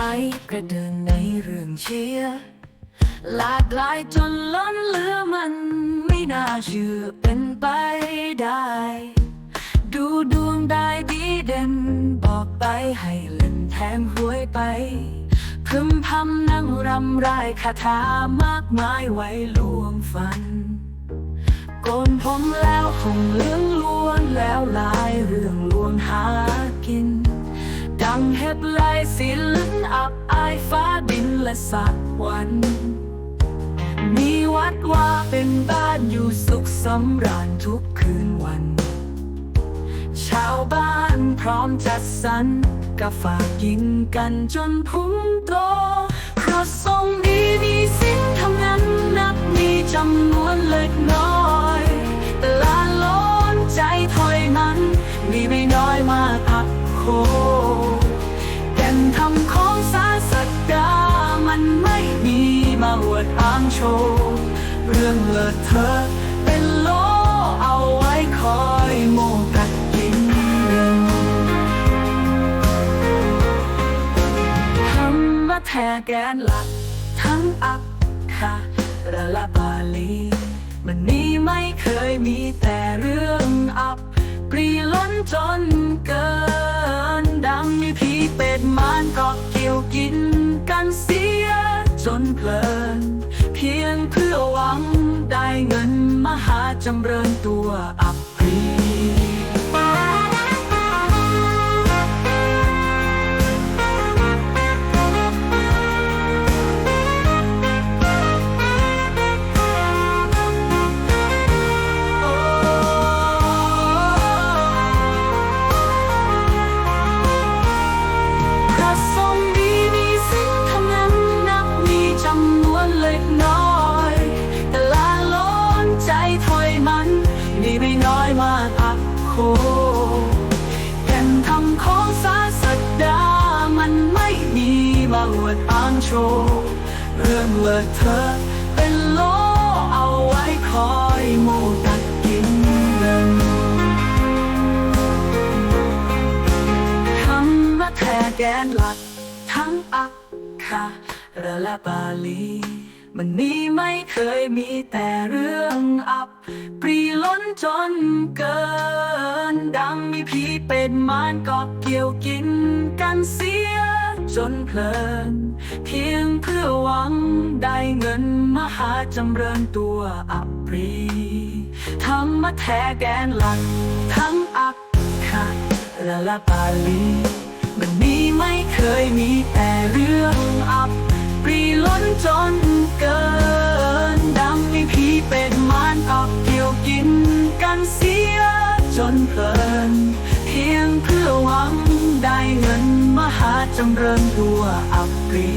กระเดินในเรื่องเชียร์หลากหลายจนล้นเหลือมันไม่น่าเชื่อเป็นไปได้ ดูดวงได้ดีเด่นบอกไปให้เล่นแทงหวยไปพึมพำนั่งรำไรายคาถามากมายไว้ลวงฝันโกนผมแล้วคงเลื่องล้วนแล้วลายเรื่องลวงหากิน ดังเห็บลายศิลอับอายฟ้าดินและสัตว์วัน มีวัดว่าเป็นบ้านอยู่สุขสำราญทุกคืนวัน ชาวบ้านพร้อมจัดสรรกะฝากยิงกันจนพุ่งโตเพราะทรงดีมีสิ้นทำนั้นนับมีจำนวนเล็กน้อย แต่ลาล้นใจถอยนั้นมีไม่น้อยมากอักโคางโชว์เรื่องเลิศเธอเป็นโลเอาไว้คอยโมกัดกินเงินธรรมะแท้แกนหลัก ทั้งอักขะระละบาลีมันนี้ไม่เคยมีแต่เรื่องอับปรีล้นจนเกิน ดังมีผีเป็ดมารเกาะเกี่ยวกินกันเสียจนเพลิน เงินมหาจำเริญตัวอับพรี วดอ้างโชว์เรื่องเลิศเธอเป็นโลเอาไว้คอยโมตัดกินเงินทั้งมาแทแกนหลัก ทั้งอักขะระละบาลีมันนี้ไม่เคยมีแต่เรื่องอับ ปรีล้นจนเกิน ดังมีผีเป็ดมารกาะเกี่ยวกินกันเสีย จนเพลิน เพียงเพื่อหวังได้เงินมหาจำเริญตัวอับปรีทั้งมาแทแกนหลักทั้งอักขะละละบาลีมันนี้ไม่เคยมีแต่เรื่องอับปรีล้นจนเกิน จำเริญตัวอับปรี